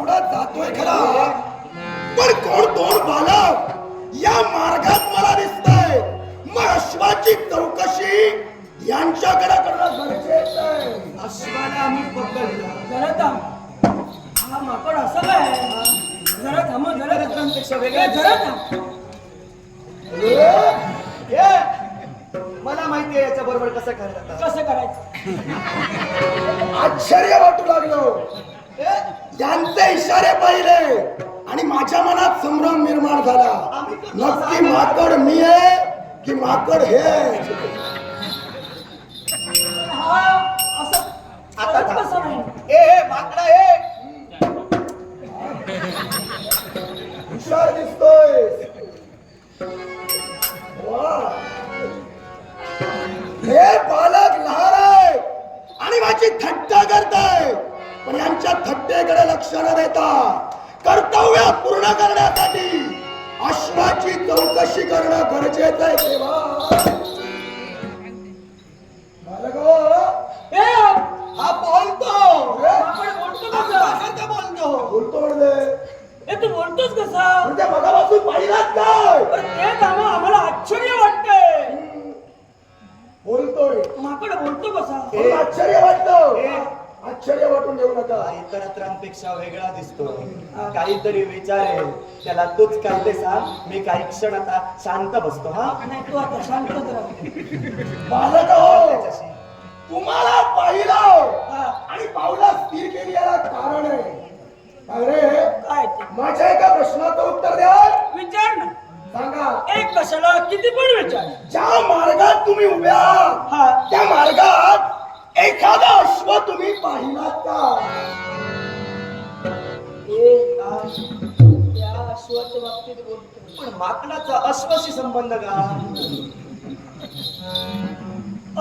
पुढे जातोय खरा. पण कोण दोन बालक या मार्गात मला दिसतंय. मग अश्वाची चौकशी यांच्याकडे करणं गरजेचं आहे. अश्वाला आम्ही पकडलं. जरा थांब. हा माकड असं काय जरा थांब जरा थांब. इतरांपेक्षा वेगळा जरा थांब. मला माहिती आहे याच्या बरोबर कसं करायचं कसं करायचं? आश्चर्य वाटू लागलो. यांचे इशारे पाहिले आणि माझ्या मनात संभ्रम निर्माण झाला. नक्की माकड मी आहे की माकड हे? हा हुशार दिसतोय. हे बालक लहान आहे आणि माझी थट्टा करताय. पण यांच्या थट्टेकडे लक्ष न देता कर्तव्य पूर्ण करण्यासाठी अश्वाची चौकशी करणं गरजेचं आहे तेव्हा. हो. बोलतो. हा बोलतो म्हणजे? तू कसा? म्हणजे मगापासून काय अरे ते काम आम्हाला आश्चर्य वाटतंय. बोलतोय माकड बोलतो कसा? मला आश्चर्य. आश्चर्य वाटून देऊ नका. इतरांपेक्षा वेगळा दिसतो. काहीतरी विचारेल त्याला तूच काय ते सांग. मी काही क्षण आता शांत बसतो हा? नाही तू आता राह. बालक हो. तुम्हाला पाहिलं! आणि पावला स्थिर केली याला कारण आहे. अरे काय माझ्या एका प्रश्नाचं उत्तर द्या. विचार ना. सांगा. एक कशाला किती पण विचार. ज्या मार्गात तुम्ही उभ्या हा. त्या मार्गात एखादा अश्व तुम्ही पाहिलात का? ए, आ, त्या अश्वाच्या बाबतीत बोलतो. पण माकडाचा अश्वाशी संबंध का?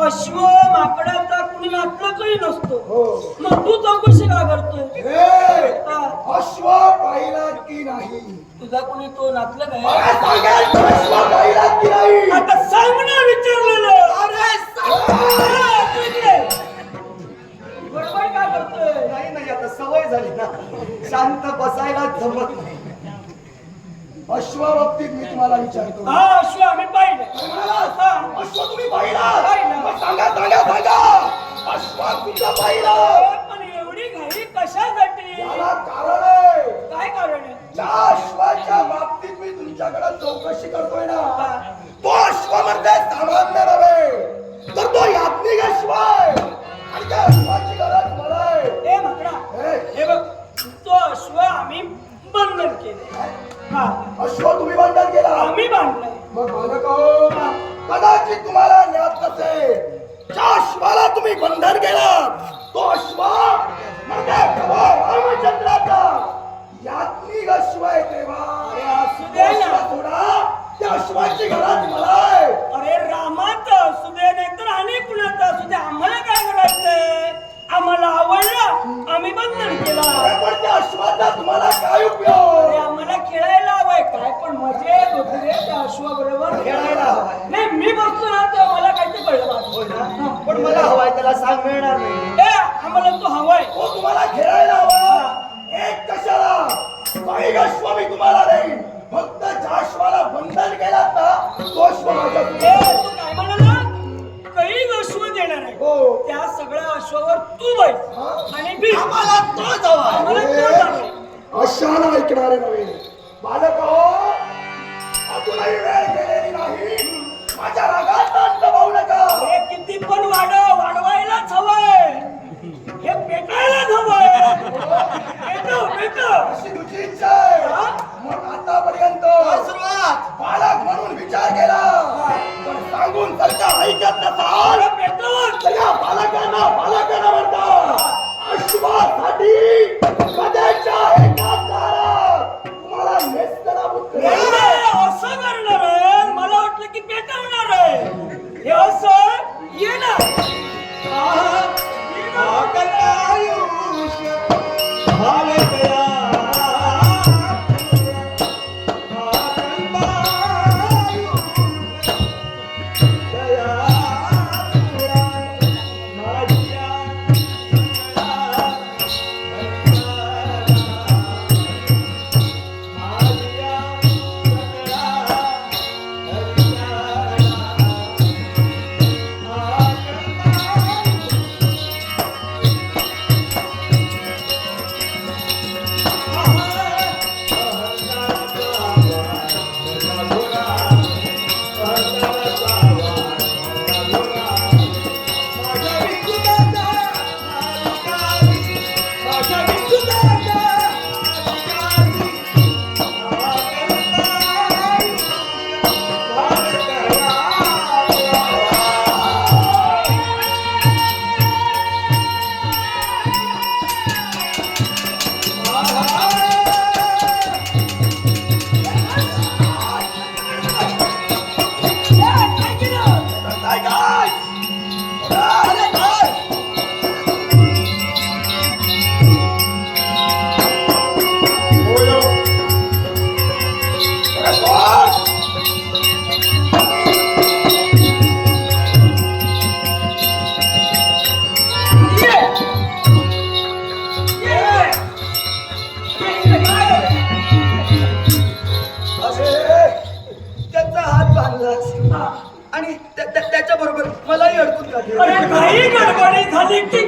अश्व माकडाचा कुणी नातलं काही नसतो. हो. मग तू चौकशी का करतोय? अश्व पाहिलात की नाही? तुझा कोणी तो नातलं काय नाही? आता सांग ना विचारलेलं. अरे सवय झाली ना. शांत बसायला जमत नाही. अश्वा बाबतीत मी तुम्हाला विचारतो. हा अश्व आम्ही पाहिलं. अश्व तुम्ही पाहिला? सांगा सांगा सांगा. अश्व तुमचा पाहिला. नसेल ज्या अश्वाला तुम्ही बंधन केलं. तो अश्व म्हणजे प्रभू रामचंद्राचा. यात्रिक अश्व आहे तेव्हा. सोडा त्या अश्वाची गरज मला अरे रामाचं असू दे नाहीतर आणि कुणाचं असू दे. आम्हाला काय करायचंय? आम्हाला आवडलं. आम्ही बंधन केला. पण त्या अश्वाचा तुम्हाला काय उपयोग? आम्हाला खेळायला हवंय काय पण मजा येत होती रे त्या अश्वाबरोबर खेळायला हवाय. नाही मी बसतो ना तर मला काय ते कळलं होय बाजू. ना पण मला हवाय त्याला सांग मिळणार नाही. ए आम्हाला तो हवाय. तो तुम्हाला खेळायला हवा. एक कशाला? काही अश्व मी तुम्हाला देईन फक्त ज्या अश्वाला बंधन केलात ना तो अश्व माझ्या तू काय म्हणाला काही अश्व देणार आहे हो. त्या सगळ्या अश्वावर तू बैठ हा? आणि बी आम्हाला तोच हवाय आम्हाला तो हवाय. अशाला ऐकणारे नव्हे. बालक हो अजूनही वेळ गेलेली नाही. माझ्या रागात नाच दबावू नका. हे किती पण वाढव वाढवायलाच हवंय हे पेटायलाच हवंय पेटव पेटव अशी तुझी इच्छा आहे हा? मग आतापर्यंत सुरुवात बालक म्हणून विचार केला पण सांगून जर का ऐकत नसाल अरे पेटव तर आणि त्याच्या बरोबर मलाही अडकून झाली अरे काही गडबडी झाली की